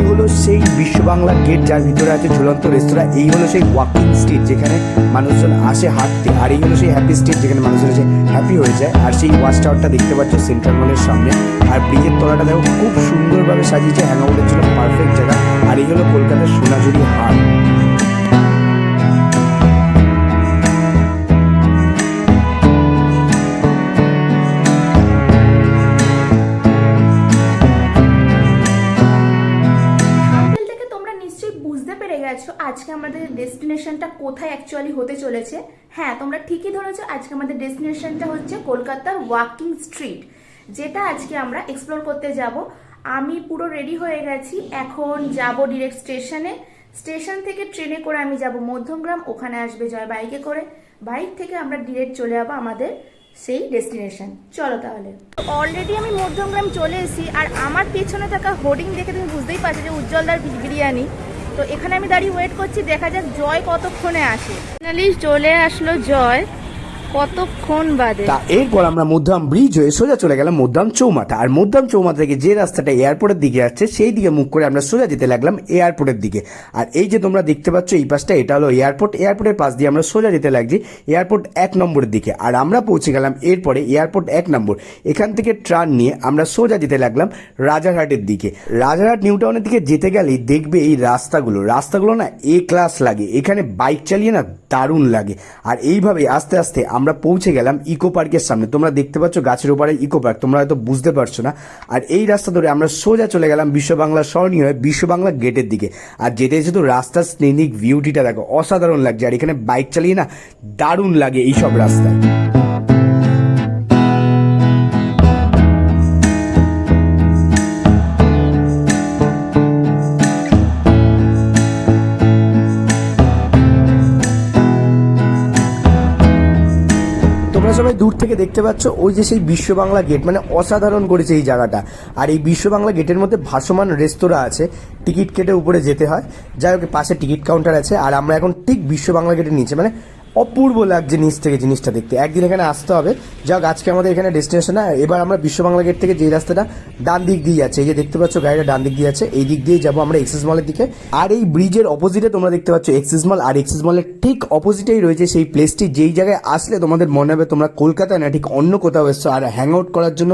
এই হলো সেই বিশ্ব বাংলা গেট, যার ভিতরে আছে ঝুলন্ত রেস্তোরাঁ। এই হলো সেই ওয়াকিং স্ট্রিট যেখানে মানুষজন আসে হাঁটতে। আর এই হলো সেই হ্যাপি স্ট্রিট যেখানে মানুষজন এসে হ্যাপি হয়ে যায়। আর সেই ওয়াচ টাওয়ারটা দেখতে পাচ্ছ সেন্ট্রাল মলের সামনে। আর ব্রিজের তলাটা দেখো, খুব সুন্দরভাবে সাজিয়েছে হ্যাং আউটের জন্য পারফেক্ট জায়গা। আর এই হলো কলকাতার সোনাঝুরি হাট। ডেস্টিনেশনটা কোথায় অ্যাকচুয়ালি হতে চলেছে? হ্যাঁ তোমরা ঠিকই ধরেছো, আজকে আমাদের ডেস্টিনেশনটা হচ্ছে কলকাতার ওয়াকিং স্ট্রিট যেটা আজকে আমরা এক্সপ্লোর করতে যাব। আমি পুরো রেডি হয়ে গেছি, এখন যাব ডিরেক্ট স্টেশনে স্টেশন থেকে ট্রেনে করে আমি যাব মধ্যমগ্রাম, ওখানে আসবে জয় বাইকে করে। বাইক থেকে আমরা ডিরেক্ট চলে যাব আমাদের সেই ডেস্টিনেশন চলো তাহলে। অলরেডি আমি মধ্যমগ্রাম চলে এসেছি, আর আমার পেছনে থাকা হোর্ডিং দেখে তুমি বুঝতেই পারছ যে উজ্জ্বলদার বিরিয়ানি। তো এখানে আমি দাঁড়িয়ে ওয়েট করছি, দেখা যাক জয় কতক্ষণে আসে। ফাইনালি চলে আসলো জয়। কতক্ষণ বাদে? তা এরপর আমরা মধ্যম ব্রিজ হয়ে সোজা চলে গেলাম মধ্যম চৌমাথা। আর মধ্যম চৌমাথা থেকে যে রাস্তাটা এয়ারপোর্টের দিকে যাচ্ছে সেই দিকে মুখ করে আমরা সোজা যেতে লাগলাম এয়ারপোর্টের দিকে। আর এই যে তোমরা দেখতে পাচ্ছ এই পাশটা, এটা হলো এয়ারপোর্ট। এয়ারপোর্টের পাশ দিয়ে আমরা সোজা যেতে লাগছি এয়ারপোর্ট এক নম্বরের দিকে। আর আমরা পৌঁছে গেলাম এরপরে এয়ারপোর্ট এক নম্বর। এখান থেকে ট্রান নিয়ে আমরা সোজা যেতে লাগলাম রাজারহাটের দিকে। রাজারহাট নিউ টাউনের দিকে যেতে গেলেই দেখবে এই রাস্তাগুলো। রাস্তাগুলো না এ ক্লাস লাগে। এখানে বাইক চালিয়ে না দারুণ লাগে। আর এইভাবে আস্তে আস্তে আমরা পৌঁছে গেলাম ইকো পার্কের সামনে। তোমরা দেখতে পাচ্ছ গাছের ওপারে ইকো পার্ক, তোমরা হয়তো বুঝতে পারছ না। আর এই রাস্তা ধরে আমরা সোজা চলে গেলাম বিশ্ব বাংলা স্মরণীয় বিশ্ব বাংলা গেটের দিকে। আর যেতে যেহেতু রাস্তার স্নেনিক ভিউটিটা দেখো, অসাধারণ লাগছে। আর এখানে বাইক চালিয়ে না দারুণ লাগে এইসব রাস্তায়। থেকে দেখতে পাচ্ছ, ওই যে সেই বিশ্ব বাংলা গেট মানে অসাধারণ করেছে এই জায়গাটা। আর এই বিশ্ব বাংলা গেটের মধ্যে ভাসমান রেস্তোরাঁ আছে, টিকিট কেটে উপরে যেতে হয়। যাই হোক পাশে টিকিট কাউন্টার আছে, আর আমরা এখন ঠিক বিশ্ব বাংলা গেটের নিচে মানে অপূর্ব লাগছে নিচ থেকে জিনিসটা দেখতে। একদিন এখানে আসতে হবে। যাক, আজকে আমাদের এখানে ডেস্টিনেশন এবার আমরা বিশ্ব বাংলা গেট থেকে যে রাস্তাটা ডান দিক দিয়ে যাচ্ছে এই যে দেখতে পাচ্ছ গাড়িটা ডান দিক দিয়ে যাচ্ছে এই দিক দিয়ে যাব আমরা এক্সিস মলের দিকে। আর এই ব্রিজের অপোজিটে তোমরা দেখতে পাচ্ছ এক্সিস মল আর এক্সিস মলের ঠিক অপোজিটেই রয়েছে সেই প্লেসটি যেই জায়গায় আসলে তোমাদের মনে হবে তোমরা কলকাতায় না, ঠিক অন্য কোথাও এসছো, আর হ্যাং আউট করার জন্য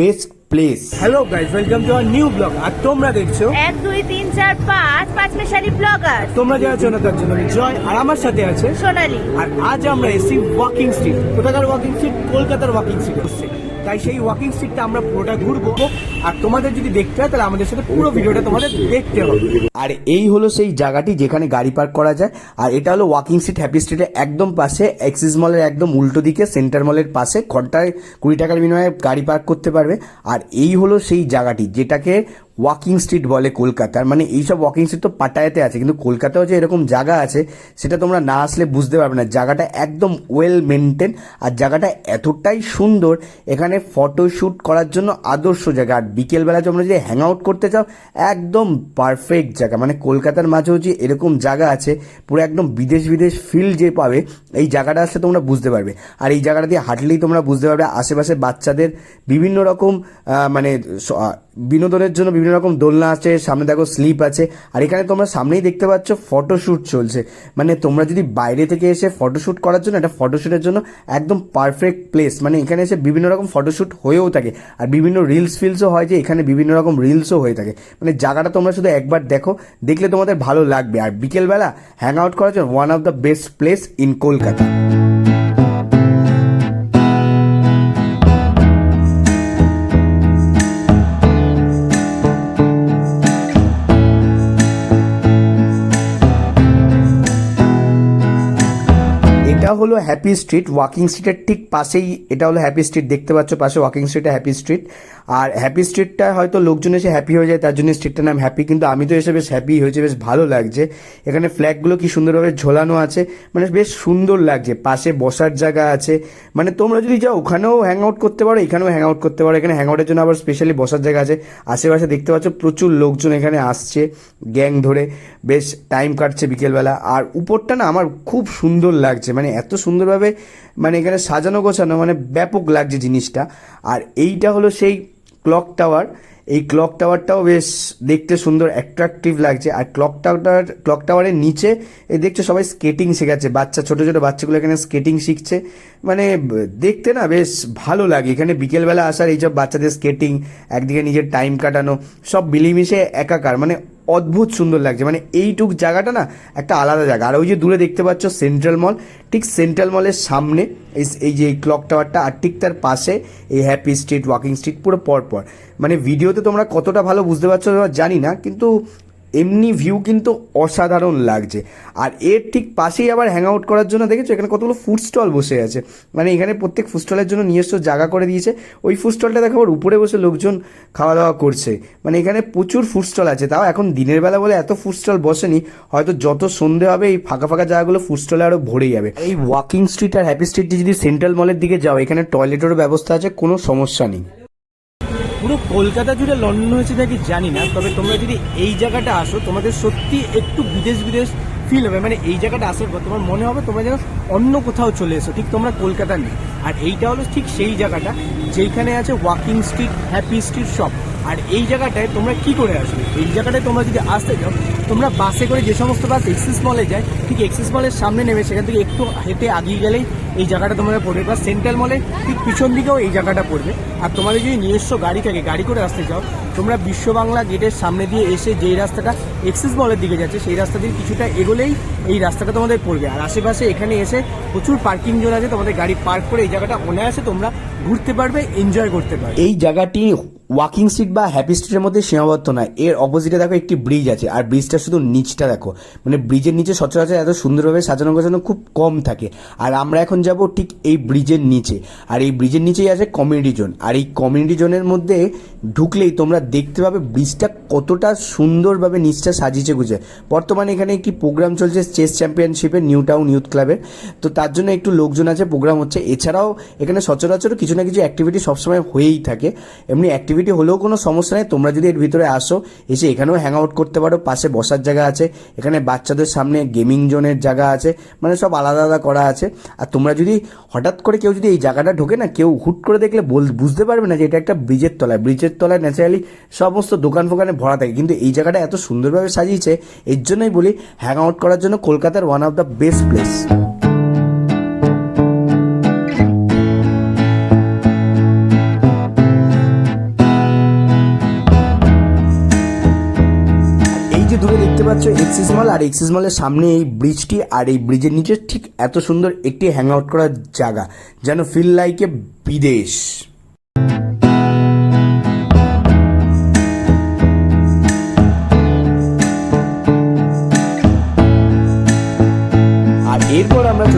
best place hello guys welcome to our new blog আর তোমরা দেখছ? এক দুই তিন চার পাঁচ পাঁচ মেশালি ব্লগার তোমরা যারা আছো না তার জন্য আমি জয় আর আমার সাথে আছে সোনালি। আর আজ আমরা এসি ওয়াকিং স্ট্রিট কোথাকার ওয়াকিং স্ট্রিট কলকাতার ওয়াকিং স্ট্রিট হচ্ছে তাই সেই ওয়াকিং স্ট্রিটটা আমরা পুরোটা ঘুরবো। আর তোমাদের যদি দেখতে হয়, তাহলে আমাদের সাথে পুরো ভিডিওটা তোমাদের দেখতে হবে। আর এই হলো সেই জায়গাটি যেখানে গাড়ি পার্ক করা যায়। আর এটা হলো ওয়াকিং স্ট্রিট হ্যাপি স্ট্রিটের একদম পাশে এক্সিস মলের একদম উল্টো দিকে সেন্টার মলের পাশে। ঘন্টায় কুড়ি টাকার বিনিময়ে গাড়ি পার্ক করতে পারবে। আর এই হলো সেই জায়গাটি, যেটাকে ওয়াকিং স্ট্রিট বলে কলকাতার মানে এইসব ওয়াকিং স্ট্রিট তো পাটায়াতে আছে, কিন্তু কলকাতাও যে এরকম জায়গা আছে, সেটা তোমরা না আসলে বুঝতে পারবে না। জায়গাটা একদম ওয়েল মেনটেন আর জায়গাটা এতটাই সুন্দর, এখানে ফটোশ্যুট করার জন্য আদর্শ জায়গা। আর বিকেলবেলা তোমরা যদি হ্যাং আউট করতে চাও, একদম পারফেক্ট জায়গা। মানে কলকাতার মাঝেও যে এরকম জায়গা আছে, পুরো একদম বিদেশ বিদেশ ফিল যে পাবে, এই জায়গাটা আসলে তোমরা বুঝতে পারবে। আর এই জায়গাটা দিয়ে হাঁটলেই তোমরা বুঝতে পারবে, আশেপাশে বাচ্চাদের বিভিন্ন রকম মানে বিনোদনের জন্য বিভিন্ন রকম দোলনা আছে, সামনে দেখো স্লিপ আছে, আর এখানে তোমরা সামনেই দেখতে পাচ্ছ ফটোশ্যুট চলছে। মানে তোমরা যদি বাইরে থেকে এসে ফটোশ্যুট করার জন্য, একটা ফটোশ্যুটের জন্য একদম পারফেক্ট প্লেস মানে এখানে এসে বিভিন্ন রকম ফটোশ্যুট হয়েও থাকে। আর বিভিন্ন রিলস ফিলসও হয় যে এখানে বিভিন্ন রকম রিলসও হয়ে থাকে। মানে জায়গাটা তোমরা শুধু একবার দেখো, দেখলে তোমাদের ভালো লাগবে। আর বিকেলবেলা হ্যাং আউট করার জন্য one of the best place in Kolkata এটা হলো হ্যাপি স্ট্রিট ওয়াকিং স্ট্রিটের ঠিক পাশেই, এটা হলো হ্যাপি স্ট্রিট দেখতে পাচ্ছ পাশে ওয়াকিং স্ট্রিটে হ্যাপি স্ট্রিট আর হ্যাপি স্ট্রিটটা হয়তো লোকজন এসে হ্যাপি হয়ে যায়, তার জন্য স্ট্রিটটার নাম হ্যাপি কিন্তু আমি তো এসে বেশ হ্যাপি হয়েছে, বেশ ভালো লাগছে। এখানে ফ্ল্যাগগুলো কি সুন্দরভাবে ঝোলানো আছে মানে বেশ সুন্দর লাগছে, পাশে বসার জায়গা আছে। মানে তোমরা যদি যাও, ওখানেও হ্যাং আউট করতে পারো, এখানেও হ্যাং আউট করতে পারো, এখানে হ্যাং আউটের জন্য আবার স্পেশালি বসার জায়গা আছে। আশেপাশে দেখতে পাচ্ছ প্রচুর লোকজন এখানে আসছে গ্যাং ধরে, বেশ টাইম কাটছে বিকেলবেলা। আর উপরটা না আমার খুব সুন্দর লাগছে মানে এত সুন্দরভাবে মানে এখানে সাজানো গোছানো মানে ব্যাপক লাগছে জিনিসটা। আর এইটা হলো সেই ক্লক টাওয়ার, এই ক্লক টাওয়ারটাও বেশ দেখতে সুন্দর অ্যাট্রাকটিভ লাগছে। আর ক্লক টাওয়ার ক্লক টাওয়ারের নিচে, এই দেখছ সবাই স্কেটিং শেখাচ্ছে, বাচ্চা, ছোটো ছোটো বাচ্চাগুলো এখানে স্কেটিং শিখছে। মানে দেখতে না বেশ ভালো লাগে। এখানে বিকেলবেলা আসার এইসব বাচ্চাদের স্কেটিং একদিকে নিজের টাইম কাটানো, সব মিলেমিশে একাকার। মানে অদ্ভুত সুন্দর লাগছে। মানে এইটুক জায়গাটা না একটা আলাদা জায়গা। আর ওই যে দূরে দেখতে পাচ্ছ সেন্ট্রাল মল ঠিক সেন্ট্রাল মলের সামনে এই এই যে ক্লক টাওয়ারটা আর ঠিক তার পাশে এই হ্যাপি স্ট্রিট ওয়াকিং স্ট্রিট পুরো পরপর। মানে ভিডিওতে তোমরা কতটা ভালো বুঝতে পারছ জানি না, কিন্তু এমনি ভিউ কিন্তু অসাধারণ লাগছে। আর এর ঠিক পাশেই আবার হ্যাং আউট করার জন্য দেখেছ? এখানে কতগুলো ফুড স্টল বসে আছে। মানে এখানে প্রত্যেক ফুড স্টলের জন্য নিজস্ব জায়গা করে দিয়েছে। ওই ফুড স্টলটা দেখো আবার উপরে বসে লোকজন খাওয়া দাওয়া করছে। মানে এখানে প্রচুর ফুড স্টল আছে। তাও এখন দিনের বেলা বলে এত ফুড স্টল বসেনি। হয়তো যত সন্ধে হবে এই ফাঁকা ফাঁকা জায়গাগুলো ফুড স্টলে আরও ভরে যাবে। এই ওয়াকিং স্ট্রিট আর হ্যাপি স্ট্রিট যদি সেন্ট্রাল মলের দিকে যাও, এখানে টয়লেটেরও ব্যবস্থা আছে, কোনো সমস্যা নেই। পুরো কলকাতা জুড়ে লন্ডন হয়েছে নাকি জানি না, তবে তোমরা যদি এই জায়গাটা আসো, তোমাদের সত্যি একটু বিদেশ বিদেশ ফিল হবে। মানে এই জায়গাটা আসার পর তোমার মনে হবে তোমরা যেন অন্য কোথাও চলে এসো, ঠিক তোমরা কলকাতা নেই। আর এইটা হলো ঠিক সেই জায়গাটা, যেইখানে আছে walking street happy street shop আর এই জায়গাটায় তোমরা কি করে আসবে? এই জায়গাটায় তোমরা যদি আসতে যাও, তোমরা বাসে করে যে সমস্ত বাস এক্সিস মলে যায়, ঠিক এক্সিস মলের সামনে নেমে সেখান থেকে একটু হেঁটে আগিয়ে গেলেই এই জায়গাটা তোমাদের পড়বে। বা সেন্ট্রাল মলে ঠিক পিছন দিকেও এই জায়গাটা পড়বে। আর তোমাদের যদি নিজস্ব গাড়ি থাকে, গাড়ি করে আসতে চাও তোমরা বিশ্ব বাংলা গেটের সামনে দিয়ে এসে যেই রাস্তাটা এক্সিস মলের দিকে যাচ্ছে, সেই রাস্তা দিয়ে কিছুটা এগোলেই এই রাস্তাটা তোমাদের পড়বে। আর আশেপাশে এখানে এসে প্রচুর পার্কিং জোন আছে, তোমাদের গাড়ি পার্ক করে এই জায়গাটা অনায়াসে তোমরা ঘুরতে পারবে এনজয় করতে পারবে। এই জায়গাটি ওয়াকিং স্ট্রিট বা হ্যাপি স্ট্রিটের মধ্যে সীমাবদ্ধ নয়। এর অপোজিটে দেখো একটি ব্রিজ আছে, আর ব্রিজটা শুধু নিচটা দেখো। মানে ব্রিজের নিচে সচরাচর এত সুন্দরভাবে সাজানো গোছানো খুব কম থাকে। আর আমরা এখন যাব ঠিক এই ব্রিজের নিচে। আর এই ব্রিজের নিচেই আছে কমিউনিটি জোন আর এই কমিউনিটি জোনের মধ্যে ঢুকলেই তোমরা দেখতে পাবে ব্রিজটা কতটা সুন্দরভাবে নিচটা সাজিয়েছে গুছে বর্তমানে এখানে একটি প্রোগ্রাম চলছে চেস চ্যাম্পিয়নশিপে নিউ টাউন ইউথ ক্লাবের তো তার জন্য একটু লোকজন আছে প্রোগ্রাম হচ্ছে। এছাড়াও এখানে সচরাচর কিছু না কিছু অ্যাক্টিভিটি সবসময় হয়েই থাকে। এমনি অ্যাক্টিভিটি হলেও কোনো সমস্যা নেই। তোমরা যদি এর ভিতরে আসো, এসে এখানেও হ্যাং আউট করতে পারো। পাশে বসার জায়গা আছে। এখানে বাচ্চাদের সামনে গেমিং জোনের জায়গা আছে। মানে সব আলাদা আলাদা করা আছে। আর তোমরা যদি হঠাৎ করে কেউ যদি এই জায়গাটা ঢোকে না, কেউ হুট করে দেখলে বল বুঝতে পারবে না যে এটা একটা ব্রিজের তলায়। ব্রিজের তলায় ন্যাচারালি সমস্ত দোকান ফোকানে ভরা থাকে। কিন্তু এই জায়গাটা এত সুন্দরভাবে সাজিয়েছে, এর জন্যই বলি হ্যাং আউট করার জন্য কলকাতার one of the best place দেখতে পাচ্ছ এক্সিস মল আর এক্সিস মলের সামনে এই ব্রিজটি আর এই ব্রিজের নিচে ঠিক এত সুন্দর একটি হ্যাং আউট করার জায়গা যেন ফিল লাইক এ বিদেশ।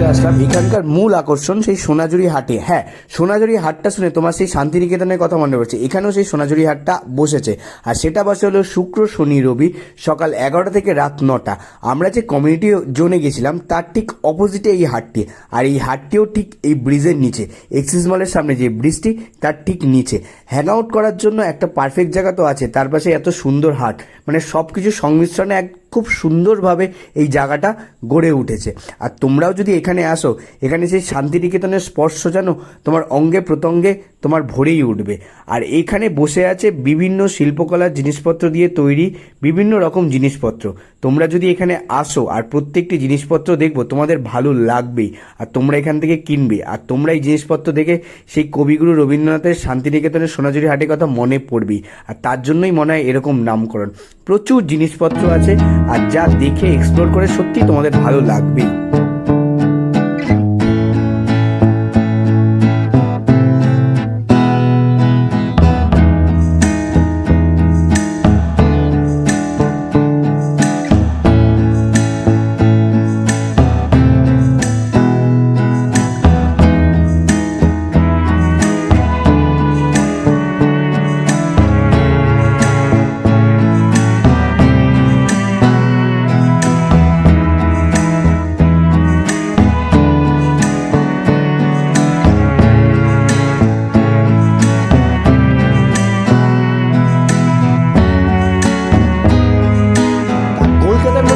চলে আসলাম। এখানকার মূল আকর্ষণ সেই সোনাঝুরি হাটে। হ্যাঁ সোনাঝুরি হাটটা শুনে তোমার সেই শান্তিনিকেতনের কথা মনে পড়ছে। এখানেও সেই সোনাঝুরি হাটটা বসেছে। আর সেটা বসে হলো শুক্র, শনি, রবি সকাল এগারোটা থেকে রাত নটা। আমরা যে কমিউনিটি জোনে গেছিলাম, তার ঠিক অপোজিটে এই হাটটি। আর এই হাটটিও ঠিক এই ব্রিজের নিচে। এক্সিস মলের সামনে যে ব্রিজটি তার ঠিক নিচে। হ্যাং আউট করার জন্য একটা পারফেক্ট জায়গা তো আছে। তার পাশে এত সুন্দর হাট। মানে সব কিছু সংমিশ্রণে এক খুব সুন্দরভাবে এই জায়গাটা গড়ে উঠেছে। আর তোমরাও যদি এখানে আসো, এখানে সেই শান্তিনিকেতনের স্পর্শ যেন তোমার অঙ্গে প্রত্যঙ্গে তোমার ভরেই উঠবে। আর এখানে বসে আছে বিভিন্ন শিল্পকলার জিনিসপত্র দিয়ে তৈরি বিভিন্ন রকম জিনিসপত্র। তোমরা যদি এখানে আসো আর প্রত্যেকটি জিনিসপত্র দেখব, তোমাদের ভালো লাগবেই। আর তোমরা এখান থেকে কিনবে। আর তোমরা এই জিনিসপত্র দেখে সেই কবিগুরু রবীন্দ্রনাথের শান্তিনিকেতনের সোনাঝুরি হাটের কথা মনে পড়বেই। আর তার জন্যই মনে হয় এরকম নামকরণ। প্রচুর জিনিসপত্র আছে, আর যা দেখে এক্সপ্লোর করে সত্যি তোমাদের ভালো লাগবেই।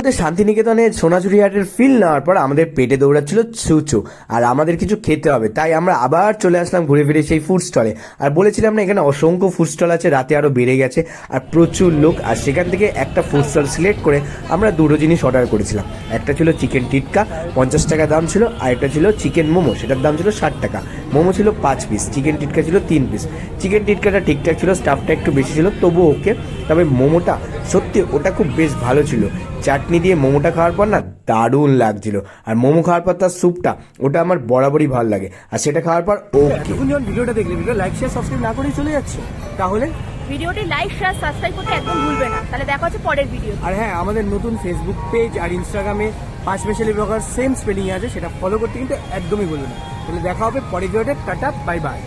মধ্যে শান্তিনিকেতনে সোনাঝুরি হাটের ফিল নেওয়ার পর আমাদের পেটে দৌড়াচ্ছিল ছুচু। আর আমাদের কিছু খেতে হবে, তাই আমরা আবার চলে আসলাম ঘুরে ফিরে সেই ফুড স্টলে আর বলেছিলাম না, এখানে অসংখ্য ফুড স্টল আছে, রাতে আরও বেড়ে গেছে, আর প্রচুর লোক, আর সেখান থেকে একটা ফুড স্টল সিলেক্ট করে আমরা দুটো জিনিস অর্ডার করেছিলাম। একটা ছিল চিকেন টিটকা, পঞ্চাশ টাকা দাম ছিল, আর একটা ছিল চিকেন মোমো, সেটার দাম ছিল ষাট টাকা। মোমো ছিল পাঁচ পিস চিকেন টিটকা ছিল তিন পিস চিকেন টিটকাটা ঠিকঠাক ছিল স্টাফটা একটু বেশি ছিল, তবুও ওকে তবে মোমোটা সত্যি ওটা খুব বেশ ভালো ছিল। চাটনি দিয়ে মোমোটা খাওয়ার পর না দারুণ লাগছিল। আর মোমো খাওয়ার পর তার স্যুপটা ওটা আমার বরাবরই ভালো লাগে। আর সেটা খাওয়ার পর ওকে এতক্ষণ যখন ভিডিওটা দেখলে ভিডিও লাইক শেয়ার সাবস্ক্রাইব না করেই চলে যাচ্ছে। তাহলে? ভিডিওটি লাইক শেয়ার সাবস্ক্রাইব করতে একদম ভুলবে না। তাহলে দেখা হচ্ছে পরের ভিডিও আর হ্যাঁ আমাদের নতুন ফেসবুক পেজ আর ইনস্টাগ্রামে পাঁচ স্পেশালি ব্লগার সেম স্পেলিং আছে সেটা ফলো করতে কিন্তু একদমই বলবেন না। তাহলে দেখা হবে পরের ভিডিওতে টাটা বাই বাই